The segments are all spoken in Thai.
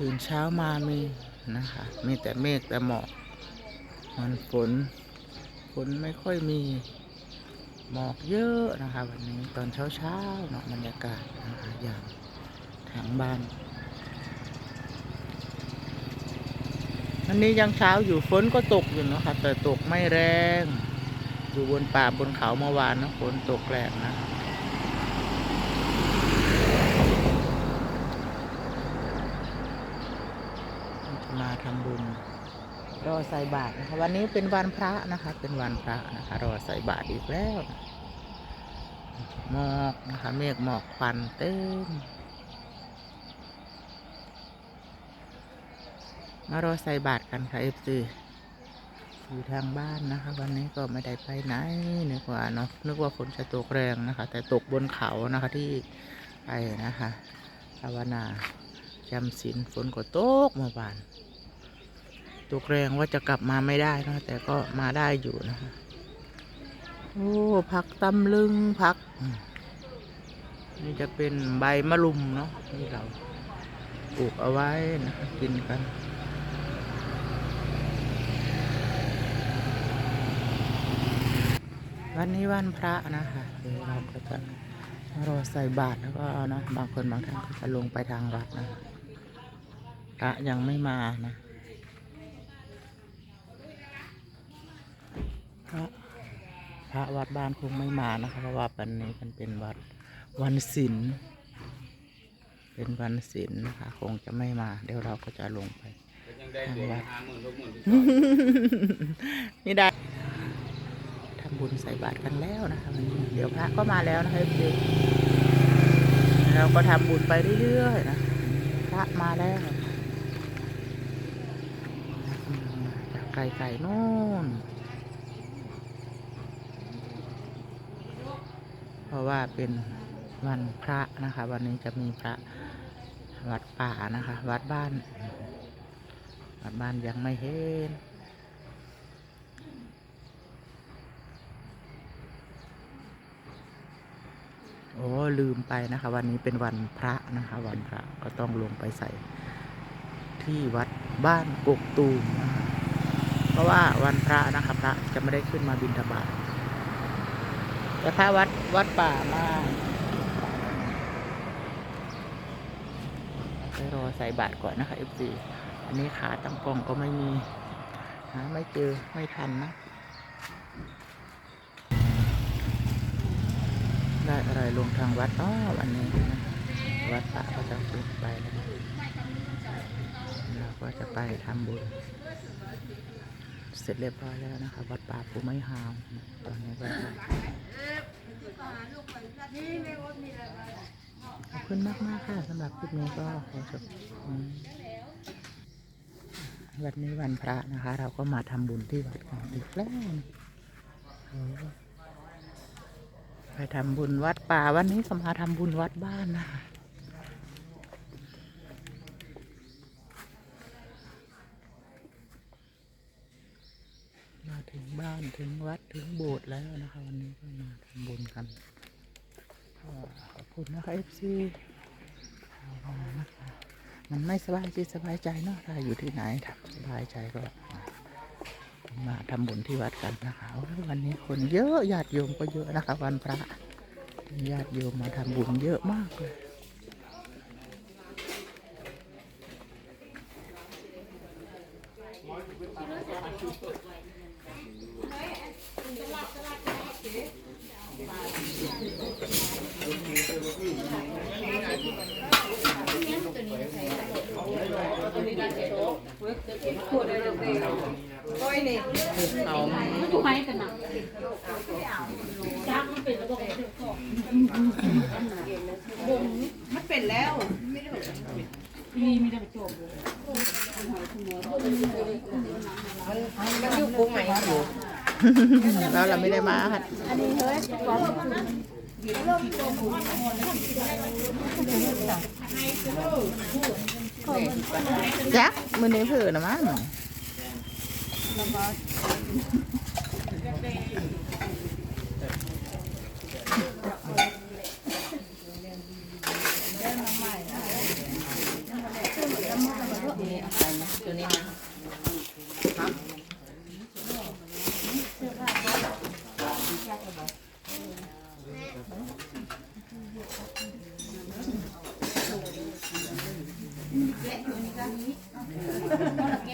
ตื่นเช้ามามีนะคะ มีแต่เมฆแต่หมอกมันฝนฝนไม่ค่อยมีหมอกเยอะนะคะ วันนี้ตอนเช้าเช้าๆเนาะบรรยากาศนะคะอย่างทางบ้านอันนี้ยังเช้าอยู่ฝนก็ตกอยู่นะคะแต่ตกไม่แรง อยู่บนป่าบนเขาเมื่อวานนะฝนตกแรงนะ มาทำบุญ รอใส่บาตรนะคะวันนี้เป็นวันพระนะคะ เป็นวันพระนะคะ รอใส่บาตรอีกแล้วหมอกนะคะเมฆหมอกควันเต็มมารอใส่บาตรกันค่ะเอฟซีอยู่ทางบ้านนะคะ วันนี้ก็ไม่ได้ไปไหนนึกว่าเนาะนึกว่าฝนจะตกแรงนะคะ แต่ตกบนเขานะคะที่ไปนะคะภาวนา จำศีลฝนก็ตกเมื่อวานตกแรงว่าจะกลับมาไม่ได้นะแต่ก็มาได้อยู่นะคะโอ้ผักตำลึงผัก นี่จะเป็นใบมะลุมเนาะที่เราปลูกเอาไว้นะกินกันวันนี้วันพระนะคะเดี๋ยวเราก็จะรอใส่บาตรแล้วก็เนาะบางคนบางท่านก็จะลงไปทางวัดนะ ระยังไม่มานะพระพระวัดบ้านคงไม่มานะคะเพราะว่าวันนี้มันเป็นวัดวันศีลเป็นวันศีลนะคะ คงจะไม่มา เดี๋ยวเราก็จะลงไปทางวัดนี่ได้ทำบุญใส่บาตรกันแล้วนะคะวันนี้เดี๋ยวพระก็มาแล้วนะคะพี่เราก็ทำบุญไปเรื่อยๆนะพระมาแล้วมาจาก ไกลๆนู่น เพราะว่าเป็นวันพระนะคะ วันนี้จะมีพระวัดป่านะคะ วัดบ้าน วัดบ้านยังไม่เห็นโอ้ลืมไปนะคะ วันนี้เป็นวันพระนะคะ วันพระก็ต้องลงไปใส่ที่วัดบ้านกกตูมนะคะ เพราะว่าวันพระนะคะพระจะไม่ได้ขึ้นมาบิณฑบาตแต่พระวัดวัดป่ามาไปรอใส่บาตรก่อนนะคะ f อฟีอันนี้ขาตั้งกล้องก็ไม่มีหาไม่เจอไม่ทันนะ ได้อะไรลงทางวัดอ้อวันนี้นะวัดป่าก็จะไปแล้วนะเราก็จะไปทำบุญ เสร็จเรียบร้อยแล้วนะคะ วัดป่าภูไม้ฮาวตอนนี้ก็จะขอบคุณมากมากค่ะสำหรับคลิปนี้ก็ขอจบวันนี้วันพระนะคะ เราก็มาทำบุญที่วัดกันอีกแล้วไปทำบุญวัดป่าวันนี้ก็มาทำบุญวัดบ้านนะคะ ถึงบ้านถึงวัดถึงโบสถ์แล้วนะคะ วันนี้ก็มาทำบุญกันก็ขอบคุณนะคะเอฟซีนะคะมันไม่สบายจิตสบายใจเนาะถ้าอยู่ที่ไหนทำสบายใจก็มาทำบุญที่วัดกันนะคะวันนี้คนเยอะญาติโยมก็เยอะนะคะ วันพระญาติโยมมาทำบุญเยอะมากเลย เอาไปกันนะจ้างมันเป็นระบบมันเป็นแล้วมีมีแต่จบมันอยู่กรุงไหนอยู่แล้วเราไม่ได้มาค่ะ จักมือนี้เผื่อนะมั้งตัวนี้นะ แก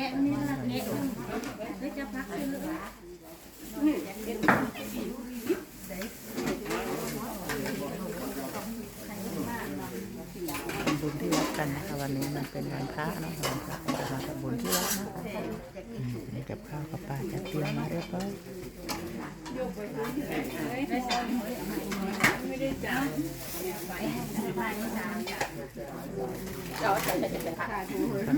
ะนี่ละแกะแล้วจะพักซื้อทำบุญที่วัดกันนะคะวันนี้มันเป็นวันพระเนาะวันพระก็จะมาทำบุญที่วัดนะคะอืมนี่กับข้าวกับปลาจะเตรียมมาเรียบร้อย ตอน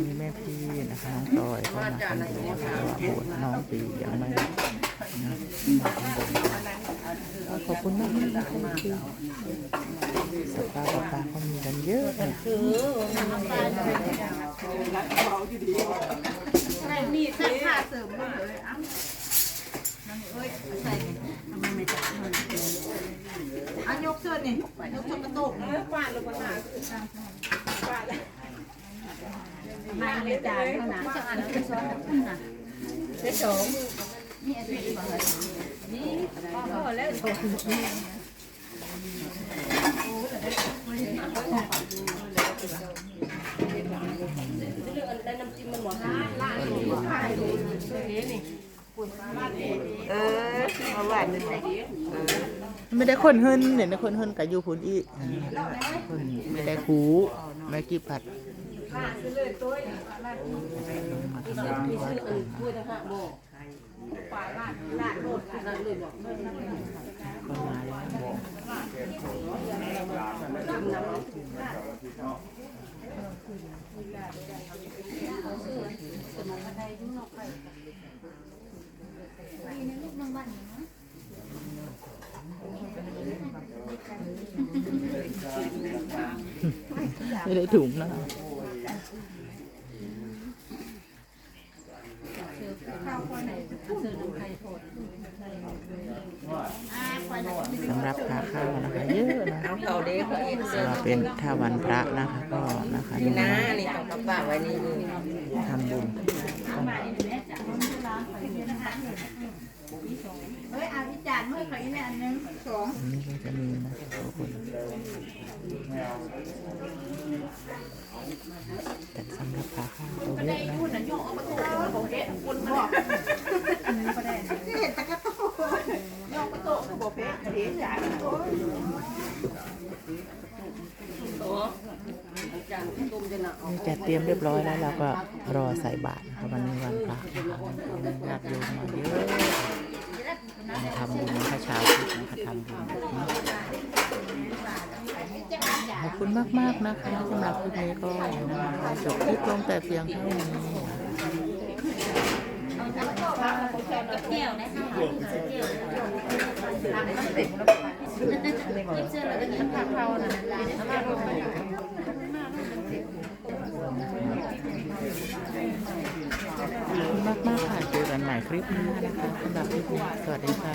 นี้แม่พี่นะคะน้องตอยก็มาทำบุญนะคะว่าบวชน้องปียังไม่นะมาทำบุญขอบคุณมากนะคะที่สัปดาห์ต่อไปก็มีกันเยอะนะนี่ใส่ผ้าเสริมมาเลยอ้ำใส่ทำไมไม่จับมัน อัน ยกเสื้อนี่ยกเสื้อกระตุกนี่ไม่ไม่จานเท่านั้นจะอ่านแล้วจะซ้อนกับคุณน่ะเสื้อสองนี่อะไรบ้างนี่พอแล้วเออมาหวานเลย ไม่ได้คนเฮินเนี่ยนะคนเฮินกับยูพุนอีกไม่ได้คูไม่กี่ผัดมาทำบุญที่วัดกันก็มาแล้ว ไม่ได้ถุงนะสำหรับค่าข้าวนะคะเยอะนะเอาเขาเด็กเขาเองสำหรับเป็นถ้าวันพระนะคะก็นะคะนี่นะนี่ต้องกระป๋าไว้นี่นี่ทำบุญ เฮ้ยเอาที่ จานเมื่อใครเนี่ยอันนึงสองอันนี้ก็จะมีนะขอบคุณแต่สำหรับค่าข้าวตัวเยอะนะเห็นตะกะโตยกกระโตกก็บอกเพชรเห็นจานโอ้ยนี่จัดเตรียมเรียบร้อยแล้วเราก็รอใส่บาตรนะคะวันนี้วันพระนะคะญาติโยมมาเยอะมาทำบุญนะคะชาวพุทธนะคะทำบุญแบบนี้ขอบคุณ มาก ๆ นะคะสำหรับคลิปนี้ก็นะคะจบคลิปลงแต่เพียงเท่านี้แก้วนะคะแก้วยิบเสื้อแล้วก็ยิบผ้าเขานะแล้วก็ลงไปขอบคุณมากค่ะเจอกันใหม่คลิปหน้านะคะสำหรับคลิปนี้สวัสดีค่ะ